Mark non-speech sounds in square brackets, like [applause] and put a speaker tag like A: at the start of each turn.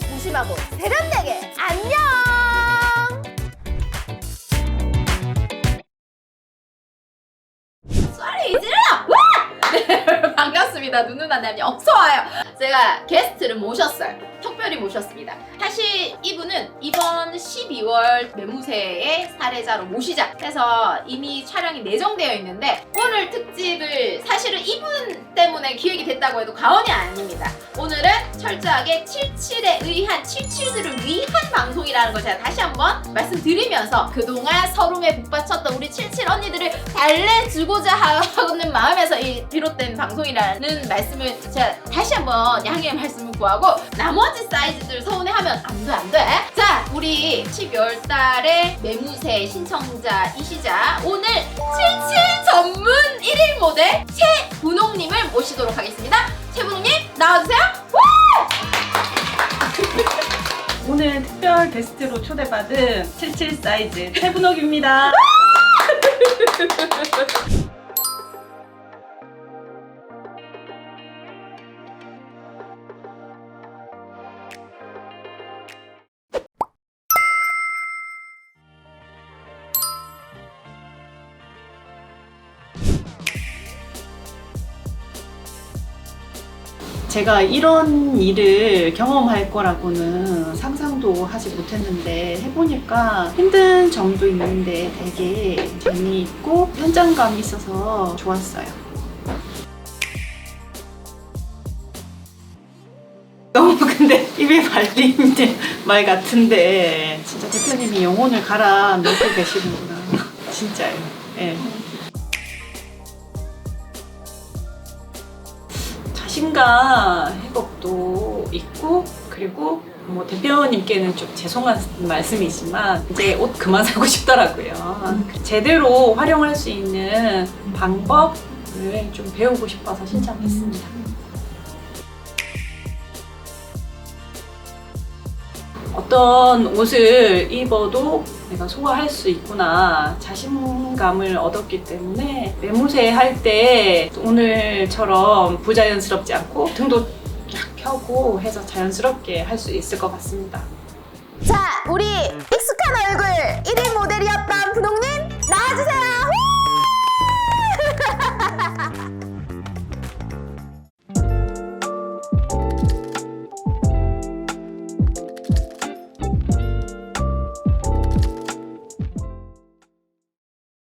A: 조심하고 세련되게 안녕!
B: 쏘리 이지라! 네, 반갑습니다. 누누나 남이 어서와요. 제가 게스트를 모셨어요. 특별히 모셨습니다. 사실 이분은 이번 12월 매무새의 사례자로 모시자 해서 이미 촬영이 내정되어 있는데 오늘 특집을 사실은 이분 때문에 기획이 됐다고 해도 과언이 아닙니다. 오늘은 철저하게 77에 의한 77들을 위한 방송이라는 걸 제가 다시 한번 말씀드리면서 그동안 서름에 북받쳤던 우리 77 언니들을 달래주고자 하는 마음에서 이 비롯된 방송이라는 말씀을 제가 다시 한번 양해의 말씀을 구하고 나머지 사이즈들 서운해하면 안 돼 안돼. 자 우리 12월 달에 매무새 신청자이시자. 오늘 77 전문 1일 모델 최분홍님을 모시도록 하겠습니다. 최분홍님 나와주세요. [laughs]
C: 오늘 특별 게스트로 초대받은 77 사이즈 최분옥입니다. [laughs] 제가 이런 일을 경험할 거라고는 상상도 하지 못했는데 해보니까 힘든 점도 있는데 되게 재미있고 현장감이 있어서 좋았어요. [laughs] 너무 근데 입에 발리는 말 같은데 진짜 대표님이 영혼을 갈아 넣고 계시는구나. [laughs] 진짜요. 예. 자신감 회복도 있고 그리고 뭐 대표님께는 좀 죄송한 말씀이지만 이제 옷 그만 [laughs] 사고 싶더라고요. 제대로 활용할 수 있는 방법을 좀 배우고 싶어서 신청했습니다. 어떤 옷을 입어도 내가 소화할 수 있구나 자신감을 얻었기 때문에 매무새 할 때 오늘처럼 부자연스럽지 않고 등도 쫙 펴고 해서 자연스럽게 할 수 있을 것 같습니다.
A: 자, 우리 익숙한 얼굴 1일 모델이었던!